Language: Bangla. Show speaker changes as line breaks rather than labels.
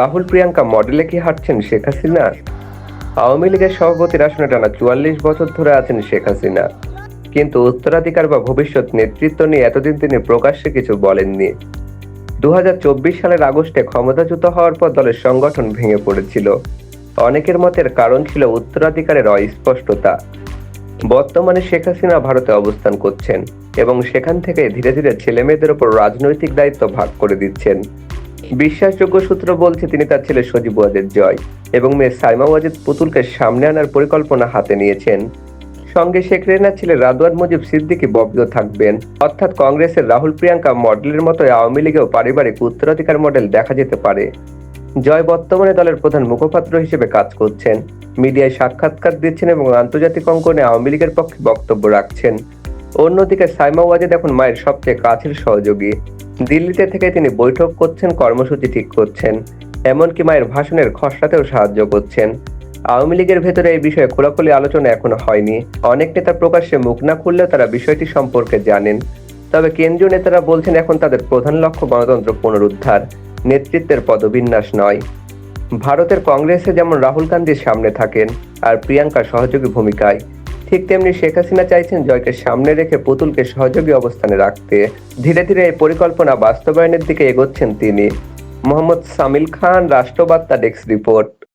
রাহুল প্রিয়াঙ্কা মডেলে কি হাঁটছেন শেখ হাসিনা? আওয়ামী লীগের সভাপতির আসনে টানা চুয়াল্লিশ বছর ধরে আছেন শেখ হাসিনা। কিন্তু উত্তরাধিকার বা ভবিষ্যৎ নেতৃত্ব নিয়ে এতদিন তিনি প্রকাশ্যে কিছু বলেননি। দু হাজার চব্বিশ সালের আগস্টে ক্ষমতাচ্যুত হওয়ার পর দলের সংগঠন ভেঙে পড়েছিল। অনেকের মতের কারণ ছিল উত্তরাধিকারের অস্পষ্টতা। বর্তমানে শেখ হাসিনা ভারতে অবস্থান করছেন এবং সেখান থেকে ধীরে ধীরে ছেলে মেয়েদের উপর রাজনৈতিক দায়িত্ব ভাগ করে দিচ্ছেন। বিশ্বাসযোগ্য সূত্র বলছে তিনি তার ছেলে সজীব ওয়াজেদ জয় এবং মেয়ে সাইমা ওয়াজেদ পুতুলকে সামনে আনার পরিকল্পনা হাতে নিয়েছেন। সঙ্গে শেখ রেনার ছেলে রাদওয়ান মুজিব সিদ্দিকী বব্দ থাকবেন। অর্থাৎ কংগ্রেসের রাহুল প্রিয়াঙ্কা মডেলের মতো আওয়ামী লীগেও পারিবারিক উত্তরাধিকার মডেল দেখা যেতে পারে। জয় বর্তমানে দলের প্রধান মুখপাত্র হিসেবে কাজ করছেন। মিডিয়ায় সাক্ষাৎকার দিচ্ছেন এবং আন্তর্জাতিক অঙ্গনে আওয়ামী লীগের পক্ষে বক্তব্য রাখছেন। অন্যদিকে সাইমা ওয়াজেদ এখন মায়ের সবচেয়ে কাছের সহযোগী। দিল্লিতে থেকে তিনি বৈঠক করছেন, কর্মসূচি ঠিক করছেন, এমনকি মায়ের ভাষণের খসড়াতেও সাহায্য করছেন। আওয়ামী লীগের ভেতরে এই বিষয়ে খোলাখুলি আলোচনা এখনও হয়নি। অনেক নেতা প্রকাশ্যে মুখ না খুললেও তারা বিষয়টি সম্পর্কে জানেন। তবে কেন্দ্রীয় নেতারা বলছেন এখন তাদের প্রধান লক্ষ্য গণতন্ত্র পুনরুদ্ধার, নেতৃত্বের পদবিন্যাস নয়। ভারতের কংগ্রেসে যেমন রাহুল গান্ধীর সামনে থাকেন, আর প্রিয়াঙ্কা সহযোগী ভূমিকায় ঠিক তেমনি শেখ হাসিনা চাইছেন জয়কে সামনে রেখে পুতুলকে সহযোগী অবস্থানে রাখতে। ধীরে ধীরে এই পরিকল্পনা বাস্তবায়নের দিকে এগোচ্ছেন তিনি। মোহাম্মদ সামিল খান, রাষ্ট্রবার্তা ডেস্ক রিপোর্ট।